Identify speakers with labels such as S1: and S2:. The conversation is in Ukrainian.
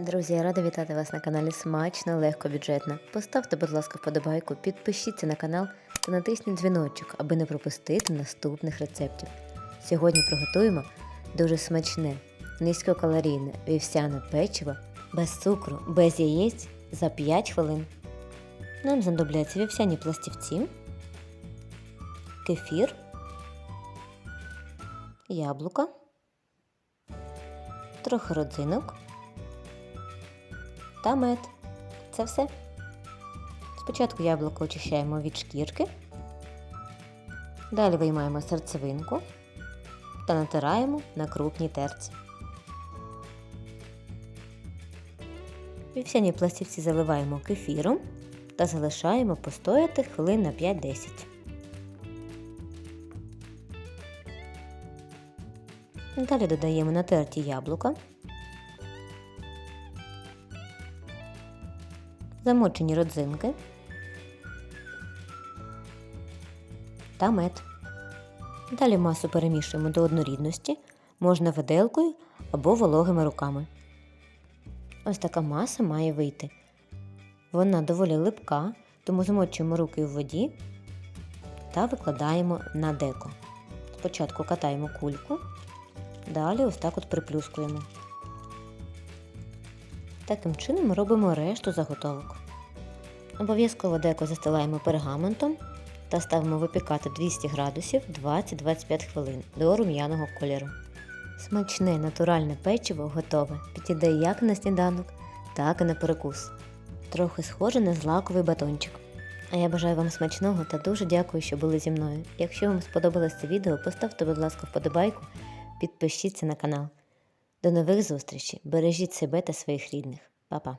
S1: Друзі, я рада вітати вас на каналі Смачно, легко, бюджетно. Поставте, будь ласка, вподобайку, підпишіться на канал та натисніть дзвіночок, аби не пропустити наступних рецептів. Сьогодні приготуємо дуже смачне, низькокалорійне вівсяне печиво без цукру, без яєць за 5 хвилин. Нам знадобляться вівсяні пластівці, кефір, яблука, трохи родзинок та мед. Це все. Спочатку яблуко очищаємо від шкірки, далі виймаємо серцевинку та натираємо на крупній терці. Вівсяні пластівці заливаємо кефіром та залишаємо постояти хвилин на 5-10. Далі додаємо натерті яблука. Замочені родзинки та мед. Далі масу перемішуємо до однорідності, можна виделкою або вологими руками. Ось така маса має вийти. Вона доволі липка, тому змочуємо руки в воді та викладаємо на деко. Спочатку катаємо кульку, далі ось так от приплюскуємо. Таким чином робимо решту заготовок. Обов'язково деко застилаємо пергаментом та ставимо випікати 200 градусів 20-25 хвилин до рум'яного кольору. Смачне натуральне печиво готове, підійде як на сніданок, так і на перекус. Трохи схоже на злаковий батончик. А я бажаю вам смачного та дуже дякую, що були зі мною. Якщо вам сподобалось це відео, поставте, будь ласка, вподобайку, підпишіться на канал. До нових зустрічей! Бережіть себе та своїх рідних. Па-па!